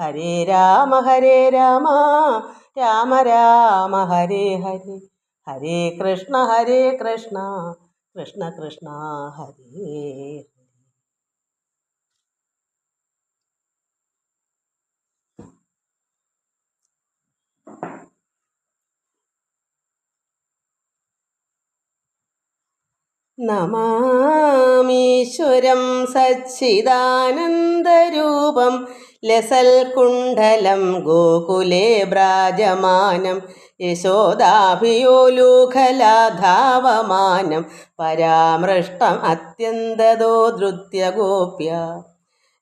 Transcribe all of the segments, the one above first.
ഹരേ രാമ ഹരേ രാമ രാമ രാമ ഹരേ ഹരേ. ഹരേ കൃഷ്ണ ഹരേ കൃഷ്ണ കൃഷ്ണ കൃഷ്ണ ഹരേ നമാമീശ്വരം സച്ചിദാനന്ദരൂപം ലസൽകുണ്ഡലം ഗോകുലേ വ്രാജമാനം യശോദാഭിയോലൂഖലാധാവമാനം പരാമൃഷ്ടം അത്യന്തതോ ധൃത്യഗോപ്യ.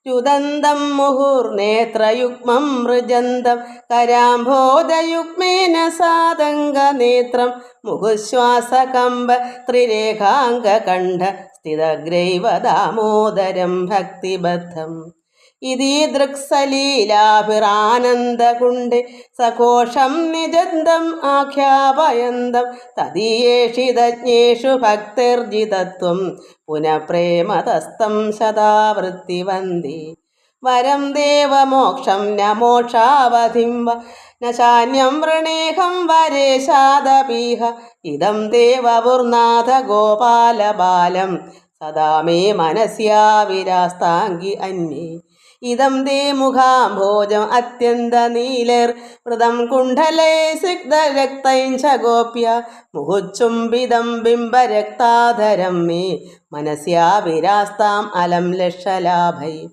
രുദന്തം മുഹുർനേത്രയുഗ്മം മൃജന്തം കരാംഭോധയുഗ്മേന സാതംഗനേത്രം മുഹുശ്വാസകമ്പ ത്രിരേഖാംഗകണ്ഠ സ്ഥിതഗ്രൈവ ദാമോദരം ഭക്തിബദ്ധം. ഇതീ ദൃക്സലീലാഭിറാനന്ദകുണ്ട് സഘോഷം നിജന്തം ആഖ്യാപയന്തം തദീയേഷിതജ്ഞേഷു ഭക്തിർജിതത്വം പുനഃപ്രേമതസ്തം സദാവൃത്തിവന്തി. വരം ദേവമോക്ഷം ന മോക്ഷാവധിം വ ന വൃണേഹം വരേശാദപീഹ ഇതം ദേവപുർനാഥ ഗോപാലബാലം സദാ മേ മനസ്യാ വിരാസ്താങ്കി അന്യേ. ഇതം ദേ മുഖാംഭോജം അത്യന്ത നീലർ. മൃതം കുണ്ഠലേ സിഗ്ധരക്തൈം ച ഗോപ്യ മുഹുച്ചുംബിതം ബിംബരക്താധരം മേ. മനസ്യാ വിരാസ്താം അലം ലക്ഷലാഭൈ.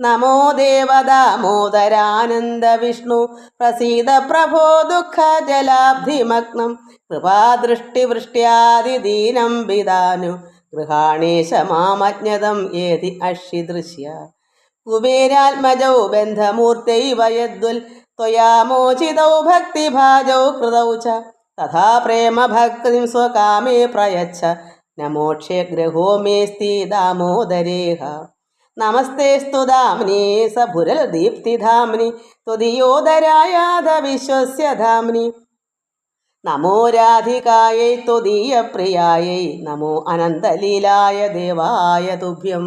നമോ ദേവദാമോദരാനന്ദ വിഷ്ണു. പ്രസീത പ്രഭോ ദുഃഖ ജലാബ്ധിമഗ്നം. കൃപാദൃഷ്ടിവൃഷ്ട്യാദിദീനം വിദാനു. ഗൃഹാണേശ മാമജ്ഞതം ഏതി അഷിദൃശ്യ കുബേരാത്മജൗ ബന്ധമൂർത്തൈവ യദ്വൽ ത്വയാമോചിതൗ ഭക്തിഭാജൗ കൃതൗ ച. തഥാ പ്രേമഭക്തിം സ്വകാമേ പ്രയച്ഛ. നമോക്ഷേ ഗ്രഹോ മേസ്തി ദാമോദരേഹ. നമസ്തേ സ്തുതാംനി സഭുരൽ ദീപ്തിധാംനി ത്വദീയോദരായാധ വിശ്വസ്യ ധാംനി നമോ രാധികായൈ ത്വദീയപ്രിയായൈ. നമോ അനന്തലീലായ ദേവായ തുഭ്യം.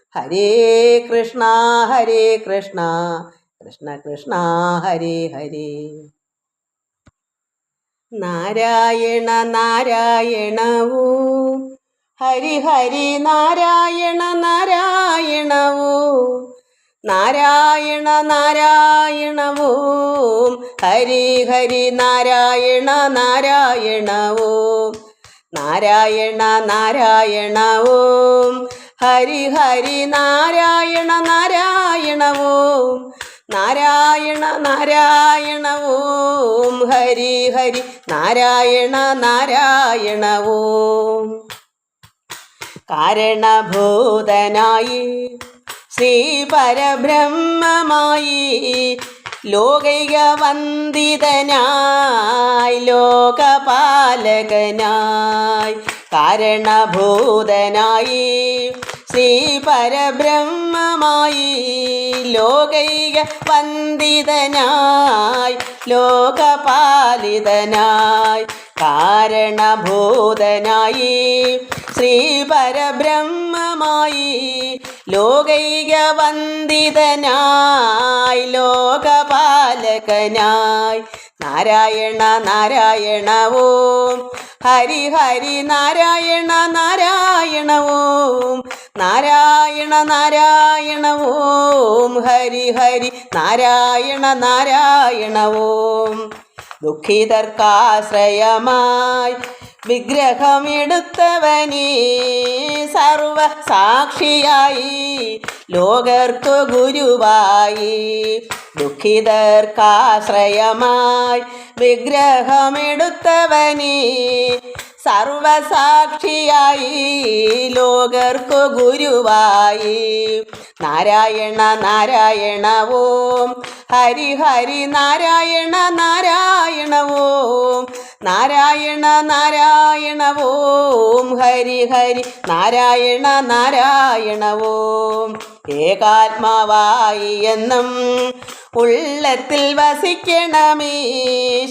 ഹരേ കൃഷ്ണ ഹരേ കൃഷ്ണ. കൃഷ്ണ കൃഷ്ണ ഹരേ ഹരേ. നാരായണ നാരായണവൂ. ഹരി ഹരി നാരായണ നാരായണവൂ. നാരായണ നാരായണവും. ഹരി ഹരി നാരായണ നാരായണവും. നാരായണ നാരായണവും. ഹരി ഹരി നാരായണ നാരായണവും നാരായണ നാരായണവും ഹരി ഹരി നാരായണ നാരായണവും. കാരണഭൂതനായി ശ്രീ പരബ്രഹ്മമായി ലോകൈക വന്ദിതനായി ലോകപാലകനായി കാരണഭൂതനായി ശ്രീ പരബ്രഹ്മമായി ലോകൈക വന്ദിതനായി ലോകപാലിതനായി കാരണഭൂതനായി ശ്രീ പരബ്രഹ്മമായി ലോകൈക വന്ദിതനായി ലോകപാലകനായി. നാരായണ നാരായണ ഓം ഹരി ഹരി നാരായണ നാരായണ ഓം നാരായണ നാരായണ ഓം ഹരി ഹരി നാരായണ നാരായണ ഓം ദുഃഖിതർക്കാശ്രയമായി വിഗ്രഹമെടുത്തവനീ സർവ സാക്ഷിയായി ലോകർക്കു ഗുരുവായി. ദുഃഖിതർക്കാശ്രയമായി വിഗ്രഹമെടുത്തവനീ സർവസാക്ഷിയായി ലോകർക്കു ഗുരുവായി. നാരായണ നാരായണ ഓം. ഹരി ഹരി നാരായണ നാരായണ നാരായണ നാരായണ ഓം. ഹരി ഹരി നാരായണ നാരായണ ഏകാത്മാവായി എന്നും ഉള്ളത്തിൽ വസിക്കണമേ.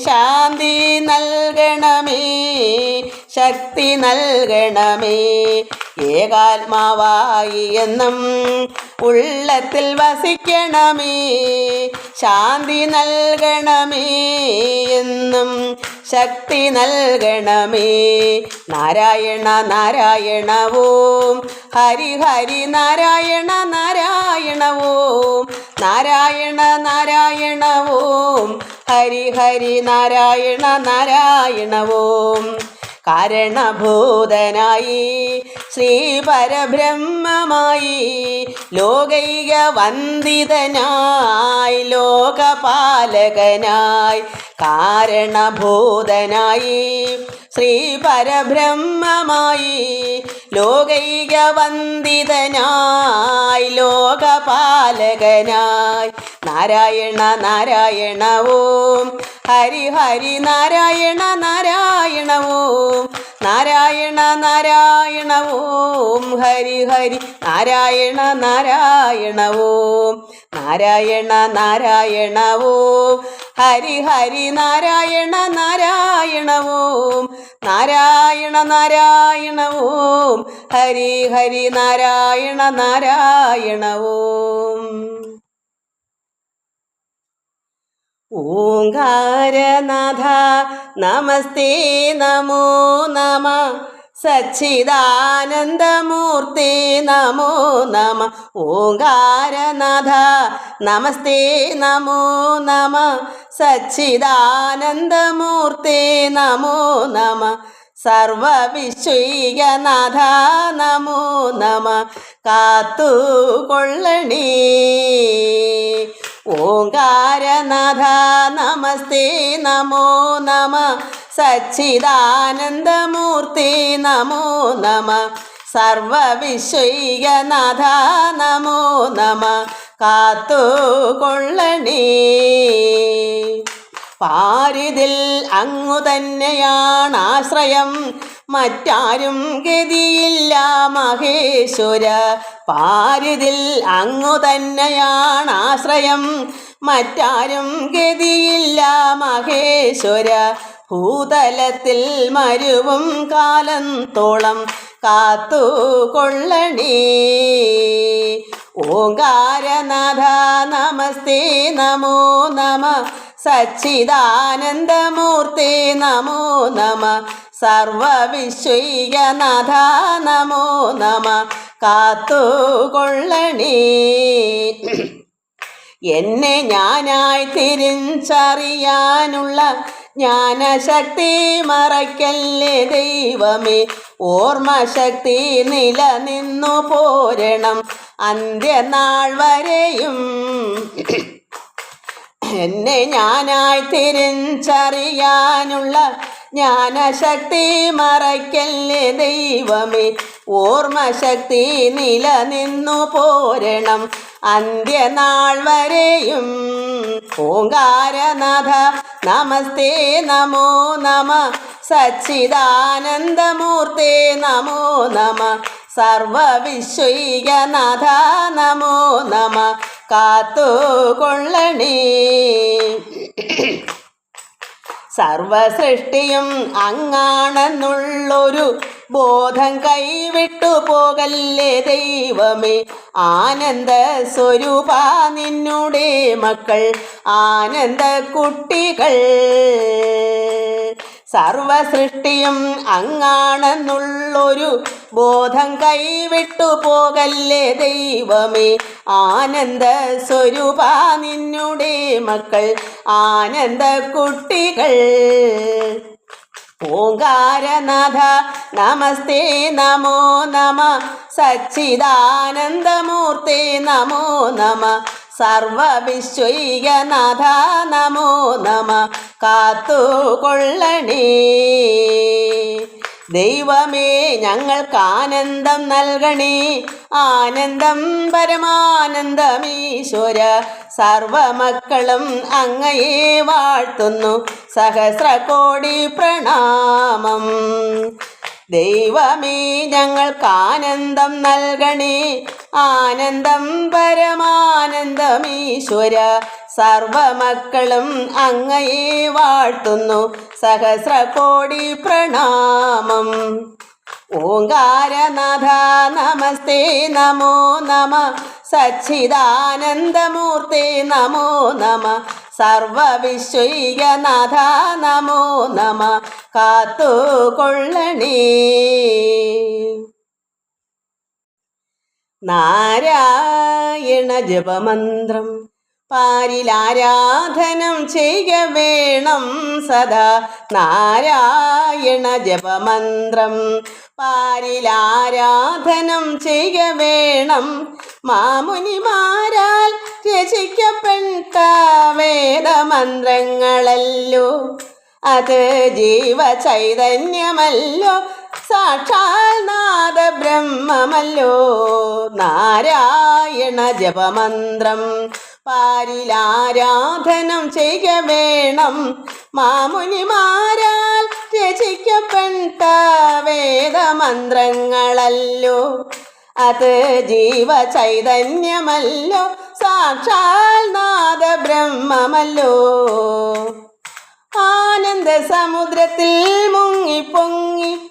ശാന്തി നൽകണമേ. ശക്തി നൽകണമേ. ഏകാത്മാവായി എന്നും ഉള്ളത്തിൽ വസിക്കണമേ. ശാന്തി നൽകണമേ എന്നും ശക്തി നൽകണമേ. നാരായണ നാരായണ ഓം ഹരി ഹരി നാരായണ നാരായണ നാരായണ നാരായണ ഓം ഹരി ഹരി നാരായണ നാരായണ കാരണഭൂതനായി ശ്രീ പരബ്രഹ്മമായി ലോകൈക വന്ദിതനായി ലോകപാലകനായി കാരണഭൂതനായി ശ്രീ പരബ്രഹ്മമായി ലോകൈക വന്ദിതനായി ലോകപാലകനായി നാരായണ നാരായണവും ഹരി ഹരി നാരായണ നാരായണവും നാരായണ നാരായണ ഓം ഹരി ഹരി. നാരായണ നാരായണ ഓം. നാരായണ നാരായണ ഓം. ഹരി ഹരി. നാരായണ നാരായണ ഓം. നാരായണ നാരായണ ഓം. ഹരി ഹരി. നാരായണ നാരായണ ഓം. ഓങ്കാരനാഥ നമസ്തേ നമോ നമ. സച്ചിദാനന്ദമൂർത്തി നമോ നമ. ഓങ്കാരനാഥ നമസ്തേ നമോ നമ. സച്ചിദാനന്ദമൂർത്തി നമോ നമ. സർവവിശ്വൈകനാഥ നമോ. നമ കാത്തുകൊള്ളണേ. ഓങ്കാരനാഥ നമസ്തേ നമോ നമ. സച്ചിദാനന്ദമൂർത്തി നമോ നമ. സർവവിശ്വൈകനാഥ നമോ നമ. കാത്തുകൊള്ളണേ. പാരിതിൽ അങ്ങു തന്നെയാണ് ആശ്രയം. മറ്റാരും ഗതിയില്ല മഹേശ്വര. പാരിതിൽ അങ്ങു തന്നെയാണ് ആശ്രയം. മറ്റാരും ഗതിയില്ല മഹേശ്വര. ഭൂതലത്തിൽ മരുവും കാലം തോളം കാത്തു കൊള്ളണി ഓങ്കാരനാഥ നമസ്തേ നമോ നമ. സച്ചിദാനന്ദമൂർത്തി നമോ നമ. സർവവിശ്വനാഥ നമോ നമ. കാത്തുകൊള്ളണേ. എന്നെ ഞാനായി തിരിച്ചറിയാനുള്ള ജ്ഞാനശക്തി മറയ്ക്കല്ലേ ദൈവമേ. ഓർമ്മശക്തി നിലനിന്നു പോരണം അന്ത്യനാൾ വരെയും. എന്നെ ഞാനായി തിരിച്ചറിയാനുള്ള ജ്ഞാനശക്തി മറയ്ക്കല്ലേ ദൈവമേ. ഓർമ്മശക്തി നിലനിന്നു പോരണം അന്ത്യനാൾ വരെയും. ഓങ്കാരനാഥ നമസ്തേ നമോ നമ. സച്ചിദാനന്ദമൂർത്തേ നമോ നമ. സർവവിശ്വൈകനാഥ നമോ നമ കാത്തുകൊള്ളണേ. സർവസൃഷ്ടിയും അങ്ങാണെന്നുള്ളൊരു ബോധം കൈവിട്ടു പോകല്ലേ ദൈവമേ. ആനന്ദ സ്വരൂപ നിന്നുടെ മക്കൾ ആനന്ദ കുട്ടികൾ സർവസൃഷ്ടിയും അങ്ങാണെന്നുള്ളൊരു ബോധം കൈവിട്ടു പോകല്ലേ ദൈവമേ? ആനന്ദ സ്വരൂപ നിന്നുടെ മക്കൾ ആനന്ദ കുട്ടികൾ ഓങ്കാരനാഥ നമസ്തേ നമോ നമ. സച്ചിദാനന്ദമൂർത്തേ നമോ നമ. സർവവിശ്വൈകനാഥ നമോ നമ കാത്തുകൊള്ളണേ. ദൈവമേ ഞങ്ങൾക്ക് ആനന്ദം നൽകണേ. ആനന്ദം പരമാനന്ദമീശ്വര സർവമക്കളും അങ്ങയെ വാഴ്ത്തുന്നു. സഹസ്രകോടി പ്രണാമം. ദൈവമേ ഞങ്ങൾക്ക് ആനന്ദം നൽകണേ. ആനന്ദം പരമാനന്ദമീശ്വര സർവമക്കളും അങ്ങയെ വാഴ്ത്തുന്നു. സഹസ്രകോടി പ്രണാമം. ഓങ്കാരനാഥ നമസ്തേ നമോ നമ. സച്ചിദാനന്ദമൂർത്തി നമോ നമ. സർവവിശ്വൈകനാഥ നമോ നമ. കാത്തുകൊള്ളണേ. നാരായണ ജപമന്ത്രം. പാരിലാരാധനം ചെയ്യ വേണം സദാ നാരായണ ജപമന്ത്രം. പാരിലാരാധനം ചെയ്യ വേണം മാമുനിമാരാൽ രചിക്കപ്പെട്ട വേദമന്ത്രങ്ങളല്ലോ. അത് ജീവ ചൈതന്യമല്ലോ സാക്ഷാൽ നാദ ബ്രഹ്മമല്ലോ നാരായണ ജപമന്ത്രം. പാരിലാരാധനം ചെയ്യ വേണം. മാമുനിമാരാൽ രചിക്കപ്പെട്ട വേദമന്ത്രങ്ങളല്ലോ. അത് ജീവ ചൈതന്യമല്ലോ സാക്ഷാൽ നാദ ബ്രഹ്മമല്ലോ ആനന്ദ സമുദ്രത്തിൽ മുങ്ങി പൊങ്ങി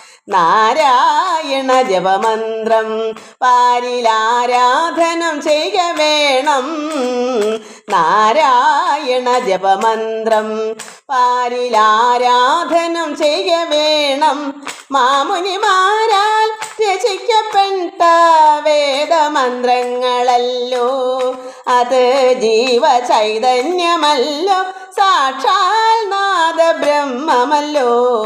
നാരായണ ജപമന്ത്രം. പാരിലാരാധനം ചെയ്യ വേണം. നാരായണ ജപമന്ത്രം. പാരിലാരാധനം ചെയ്യ വേണം. മാമുനിമാരാൽ രചിക്കപ്പെട്ട വേദമന്ത്രങ്ങളല്ലോ. അത് ജീവ ചൈതന്യമല്ലോ സാക്ഷാൽ നാദ ബ്രഹ്മമല്ലോ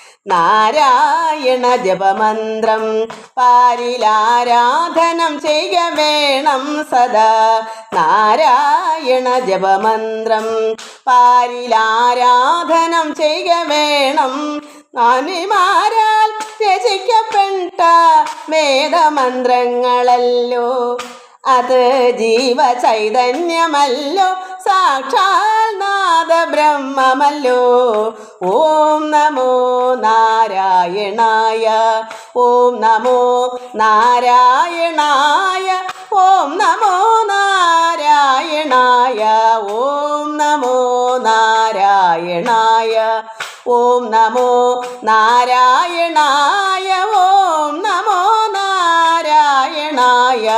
നാരായണ ജപമന്ത്രം. പാരിലാരാധനം ചെയ്യ വേണം സദാ. നാരായണ ജപമന്ത്രം. പാരിലാരാധനം ചെയ്യ വേണം. നാനിമാരാൽ രചിക്കപ്പെട്ട വേദമന്ത്രങ്ങളല്ലോ. അത് ജീവ ചൈതന്യമല്ലോ സാക്ഷാൽ നാദ ബ്രഹ്മമല്ലോ ഓം നമോ നാരായണായ ഓം നമോ നാരായണായ ഓം നമോ നാരായണായ ഓം നമോ നാരായണായ ഓം നമോ നാരായണായ.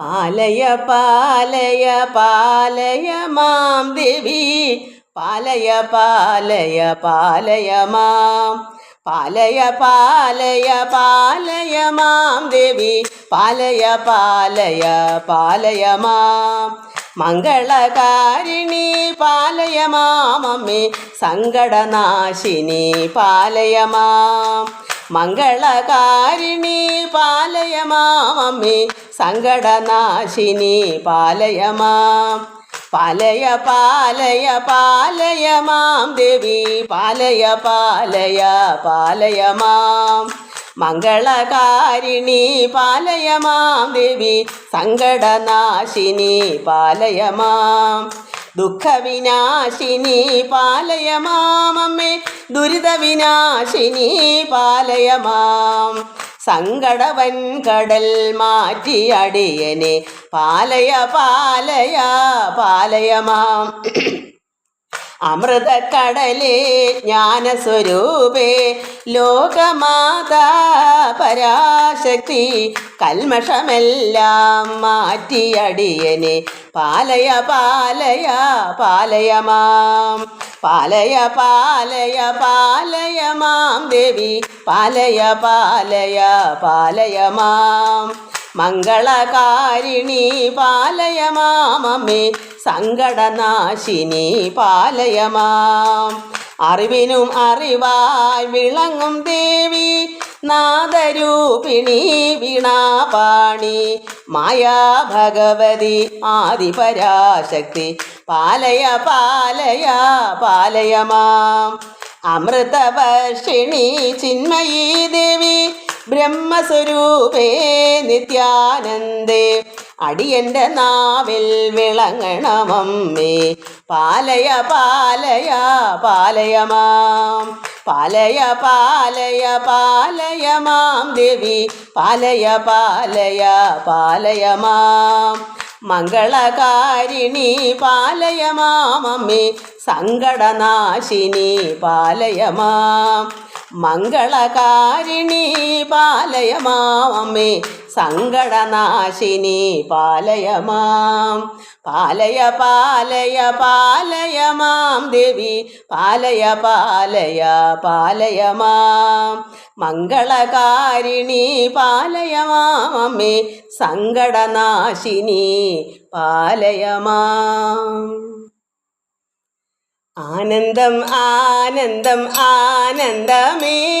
പാലയ പാലയ പാലയ മാം ദേവി. പാലയ പാലയ പാലയ മാം. പാലയ പാലയ പാലയ മാം ദേവി. പാലയ പാലയ പാലയ മാം. മംഗളകാരിണി പാലയമാമ്മേ സങ്കടനാശിനി പാലയമാം മംഗളകാരിണി പാലയമാമ്മേ സങ്കടനാശിനി പാലയമാം പാലയ പാലയ പാലയമാം ദേവി പാലയ പാലയ പാലയ മാം. മംഗളകാരിണി പാലയമാം ദേവി സങ്കടനാശിനി പാലയമാം. ദുഃഖവിനാശിനി പാലയമാമമ്മേ ദുരിതവിനാശിനി പാലയമാം. സങ്കടവൻ കടൽ മാറ്റി അടിയനെ പാലയ പാലയ പാലയ മാം അമൃതക്കടലേ ജ്ഞാനസ്വരൂപേ ലോകമാതാ പരാശക്തി കൽമഷമെല്ലാം മാറ്റിയടിയനെ. പാലയ പാലയ പാലയമാം പാലയ പാലയ പാലയമാം ദേവി. പാലയ പാലയ പാലയ മാം. മംഗളകാരിണി പാലയ മാമമ്മേ സങ്കടനാശിനി പാലയ മാം അറിവിനും അറിവായി വിളങ്ങും ദേവി നാദരൂപിണി വീണാപാണി. മായാ ഭഗവതി ആദിപരാശക്തി പാലയ പാലയ പാലയമാം. അമൃതവർഷിണി ചിന്മയീ ദേവി ബ്രഹ്മസ്വരൂപേ നിത്യാനന്ദേ. അടിയന്റെ നാവിൽ വിളങ്ങണമമ്മേ. പാലയ പാലയ പാലയമാം. പാലയ പാലയ പാലയമാം ദേവി. പാലയ പാലയ പാലയ മാം മംഗളകാരിണി പാലയമാമ്മേ സങ്കടനാശിനി പാലയമാം. മംഗളകാരിണി പാലയ മാമമ്മേ സങ്കടനാശിനി പാലയമാം. പാലയ പാലയ പാലയമാം ദേവി. പാലയ പാലയ പാലയമാം. മംഗളകാരിണി പാലയ അമ്മേ. സങ്കടനാശിനി പാലയമാം. ആനന്ദം ആനന്ദം ആനന്ദമേ.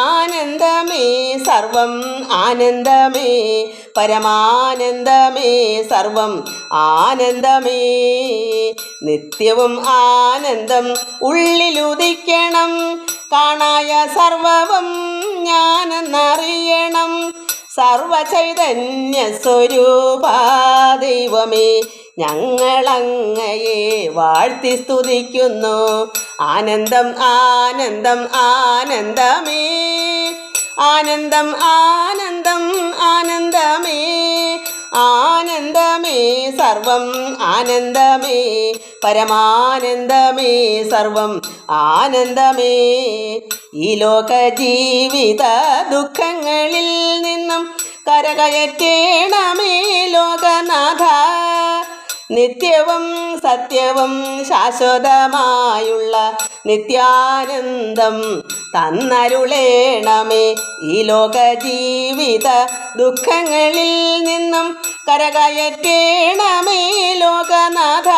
സർവം ആനന്ദമേ പരമാനന്ദമേ സർവം ആനന്ദമേ. നിത്യവും ആനന്ദം ഉള്ളിലുദിക്കണം കാണായ സർവവും ഞാനെന്നറിയണം. സർവചൈതന്യ സ്വരൂപ ദൈവമേ ഞങ്ങളങ്ങയെ വാഴ്ത്തി സ്തുതിക്കുന്നു. ആനന്ദം ആനന്ദം ആനന്ദമേ. ആനന്ദം ആനന്ദം ആനന്ദമേ ആനന്ദമേ സർവം ആനന്ദമേ പരമാനന്ദമേ സർവം ആനന്ദമേ. ഈ ലോക ജീവിത ദുഃഖങ്ങളിൽ നിന്നും കരകയറ്റേണമേ ലോകനാഥ. നിത്യവും സത്യവും ശാശ്വതമായുള്ള നിത്യാനന്ദം തന്നരുളേണമേ ഈ ലോക ജീവിത ദുഃഖങ്ങളിൽ നിന്നും കരകയറ്റേണമേ ലോകനാഥ.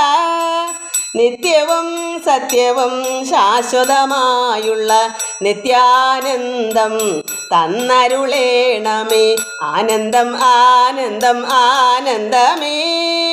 നിത്യവും സത്യവും ശാശ്വതമായുള്ള നിത്യാനന്ദം തന്നരുളേണമേ. ആനന്ദം ആനന്ദം ആനന്ദമേ.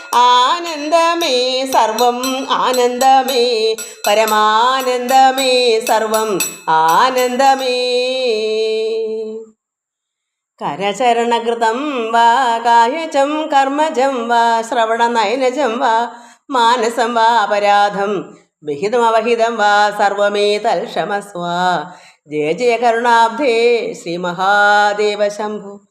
ആനന്ദമേ സർവം ആനന്ദമേ പരമാനന്ദമേ സർവം ആനന്ദമേ. കരചരണകൃതം വാ കായജം കർമ്മജം വാ ശ്രവണനയനജം വാ മാനസം വാ അപരാധം വിഹിതമവഹിതം വാ സർവമേ തൽക്ഷമസ്വാ. ജയ ജയ കരുണാബ്ധേ ശ്രീ മഹാദേവ ശംഭു.